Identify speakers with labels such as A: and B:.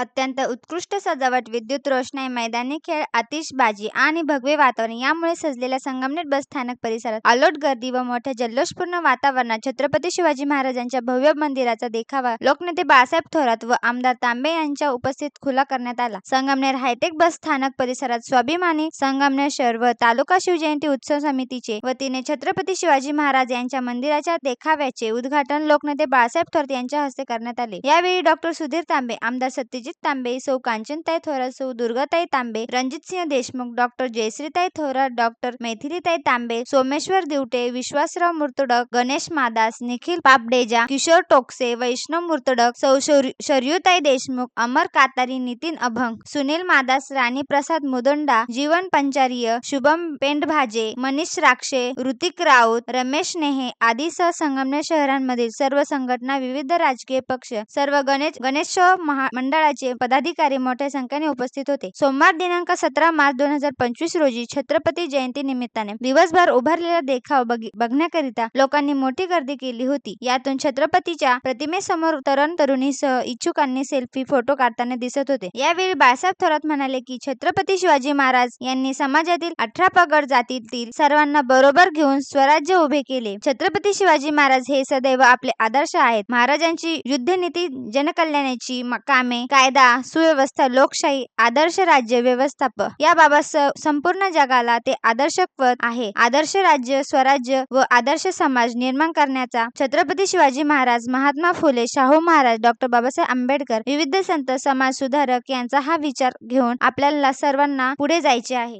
A: अत्यंत उत्कृष्ट सजावट, विद्युत रोषणाई, मैदानी खेळ, आतिषबाजी आणि भगवे वातावरण यामुळे सजलेल्या संगमनेर बसस्थानक परिसरात अलोट गर्दी व मोठ्या जल्लोषपूर्ण वातावरणात छत्रपती शिवाजी महाराजांच्या भव्य मंदिराचा देखावा लोकनेते बाळासाहेब थोरात व आमदार तांबे यांच्या उपस्थित खुला करण्यात आला. संगमनेर हायटेक बसस्थानक परिसरात स्वाभिमानी संगमनेर शहर व तालुका शिवजयंती उत्सव समितीचे वतीने छत्रपती शिवाजी महाराज यांच्या मंदिराच्या देखाव्याचे उद्घाटन लोकनेते बाळासाहेब थोरात यांच्या हस्ते करण्यात आले. यावेळी डॉ. सुधीर तांबे, आमदार सत्यजित तांबे, सौ कांचनताई थोरात, सौ दुर्गाताई तांबे, रणजितसिंह देशमुख, डॉ. जयश्रीताई थोरात, डॉक्टर मैथिलीताई तांबे, सोमेश्वर दिवटे, विश्वासराव मुर्तडक, गणेश मादास, निखिल पापडेजा, किशोर टोकसे, वैष्णव मुर्तडक, सौ शर्यूताई देशमुख, अमर कातारी, नितीन अभंग, सुनील मादास, राणी प्रसाद मुदंडा, जीवन पंचारीय, शुभम पेंडभाजे, मनीष राक्षे, ऋतिक राऊत, रमेश नेहे आदींसह संगमनेर शहरांमधील सर्व संघटना, विविध राजकीय पक्ष, सर्व गणेश गणेशोत्सव मंडळाचे पदाधिकारी मोठ्या संख्येने उपस्थित होते. सोमवार दिनांक सतरा मार्च दोन हजार पंचवीस रोजी छत्रपती जयंती निमित्ताने दिवसभर उभारलेला देखाव बघण्याकरिता लोकांनी मोठी गर्दी केली होती. यातून छत्रपतीच्या प्रतिमेसमोर तरुण तरुणीसह इच्छुकांनी सेल्फी, फोटो काढताना दिसत होते. यावेळी बाळासाहेब थोरात म्हणाले की, छत्रपती शिवाजी महाराज यांनी समाजातील अठरा पगड जातीतील सर्वांना बरोबर घेऊन स्वराज्य उभे केले. छत्रपती शिवाजी महाराज हे सदैव आपले आदर्श आहेत. महाराजांची युद्धनीती, जनकल्याणाची कामे, कायदा सुव्यवस्था, लोकशाही, आदर्श राज्य व्यवस्थाप याबाबत संपूर्ण जगाला ते आदर्शत्वत आहे. आदर्श राज्य, स्वराज्य व आदर्श समाज निर्माण करण्याचा छत्रपती शिवाजी महाराज, महात्मा फुले, शाहू महाराज, डॉक्टर बाबासाहेब आंबेडकर, विविध संत समाज सुधारक यांचा हा विचार घेऊन आपल्याला सर्वांना पुढे जायचे आहे.